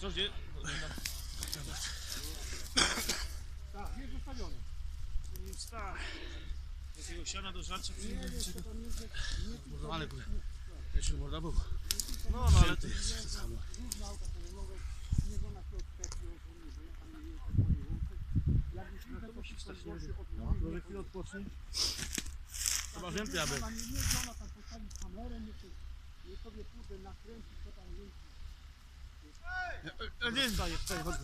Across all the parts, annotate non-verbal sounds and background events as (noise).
Co gdzie? Tak, jest zostawiony. Tak. Jakiego siana do żarcia? Nie Mordowany kurde. Jeszcze morda był. No, No ale to jest samo. się ja się może chwilę odpocznij. Chyba wiem, ja bym. Nie postawi kamerę, nie, sobie kurde nakręci, co tam jest. Nie zdaję, czekaj, chodź.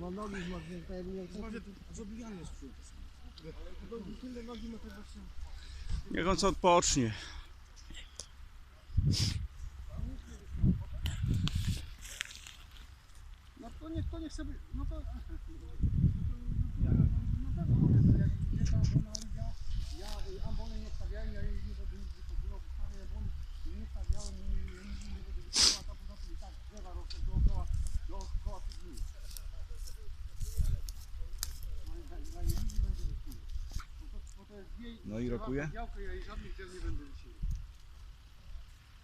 Ma nogi zmarznięte, jak nie Może zabijanie jest wśród. Tyle nogi ma to właśnie. Niech on co odpocznie. No to niech, to niech sobie, no to... aha, No to pewno, że jak gdzie ta ambona ja, ja y, ambony nie stawiałem, ja jej nie będę nic wychodziło, wystawię ambony nie stawiałem, nie, nie, nie, nie, nie będę wychodziła, a poza tym i tak drzewa rosną dookoła, dookoła tych dni. No i dla- dla jej ludzi będzie wychodziło. Bo to, bo to jest jej... No i rokuje?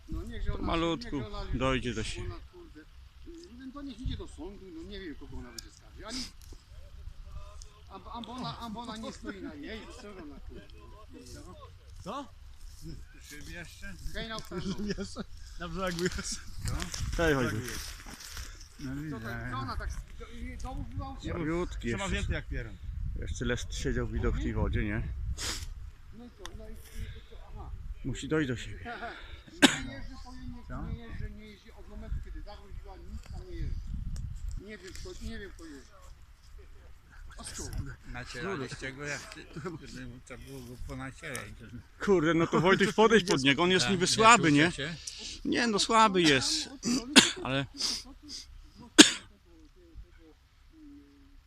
No. Malutku, dojdzie do siebie. y, To niech idzie do sądu, no nie wiem kogo ona będzie skarżyć. Ani... Amb- Ambona, ambona nie stoi na jej, co ona kurde. Co? Hej na pewno. Na brzegu jest. Hej, chodź. Tak, co ona tak... do- Domów była Trzeba jeszcze. więcej jak. Jeszcze Lest siedział widok w tej wodzie, nie? Musi dojść do siebie. Nie jeżdżę po nie, nie jeżdżę, nie jeździ od momentu kiedy zagroziła, nic tam nie jeżdżę. Nie wiem kto, nie wiem kto jeździ. Nacieraliście go jak ty, trzeba było go ponacierać. Kurde, no to Wojtek podejdź pod niego, on jest niby słaby, nie? Nie, no słaby jest, (clears throat) ale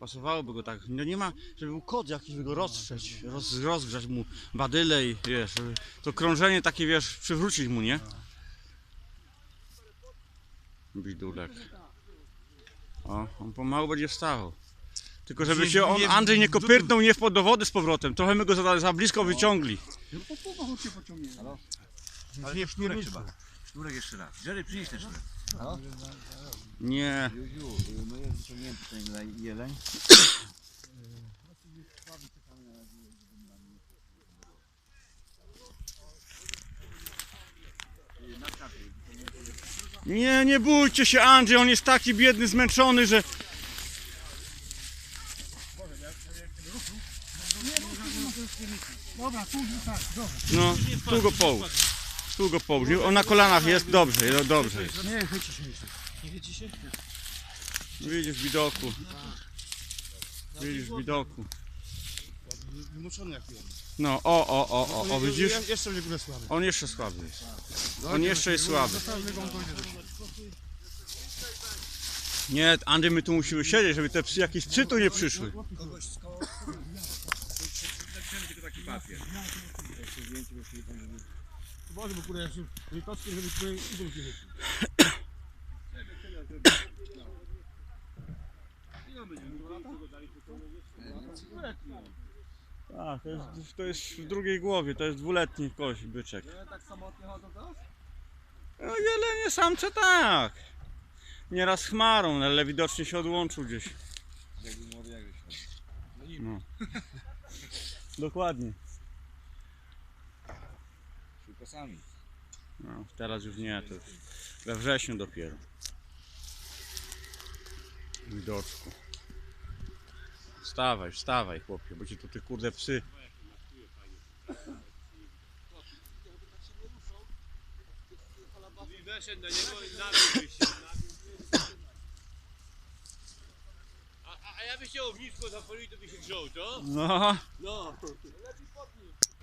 pasowałoby go tak. No nie ma, żeby był kot jakiś, żeby go rozstrzeć, roz, rozgrzać mu badyle i wiesz, żeby to krążenie takie, wiesz, przywrócić mu, nie? Bidulek. O, on pomału będzie wstawał. Tylko żeby się on, Andrzej nie kopyrtnął nie wpadł do wody z powrotem. Trochę my go za, za blisko wyciągli. No. Ale nie sznurek trzeba. Sznurek jeszcze raz. Jerry, przynieś ten sznurek. Nie. Wyciągnięty ten jeleń. Nie, nie bójcie się Andrzej, on jest taki biedny, zmęczony, że... Dobra, tu tak, dobra. No, tu go połóż. Tu go połóż. On na kolanach jest, dobrze, dobrze jest. Nie, chyci się jeszcze. Nie wiecie się? Widzisz widoku. Widzisz w widoku. Wymuszony jak. No, o, o, o, o, o, widzisz? Jeszcze będzie górę słaby. On jeszcze słaby jest. On jeszcze jest słaby. Nie, Andrzej, my tu musimy siedzieć, żeby te psy, jakieś psy tu nie przyszły. Boże, bo kurde, ja się żeby tutaj idą się wyszli. Tak, to jest, to jest w drugiej głowie, to jest dwuletni kość byczek. tak samotnie chodzą teraz? No jelenie samce tak. Nieraz chmarą, ale widocznie się odłączył gdzieś. Jakby młody jak No. (laughs) Dokładnie. Szukasami. No, teraz już nie, to już we wrześniu dopiero. Widoczku. Wstawaj, wstawaj chłopie, bo ci tu te kurde psy. Weszedł na niego i nabił się. A, a, a ja by się ognisko zapalił, to by się grzał, to? No, No.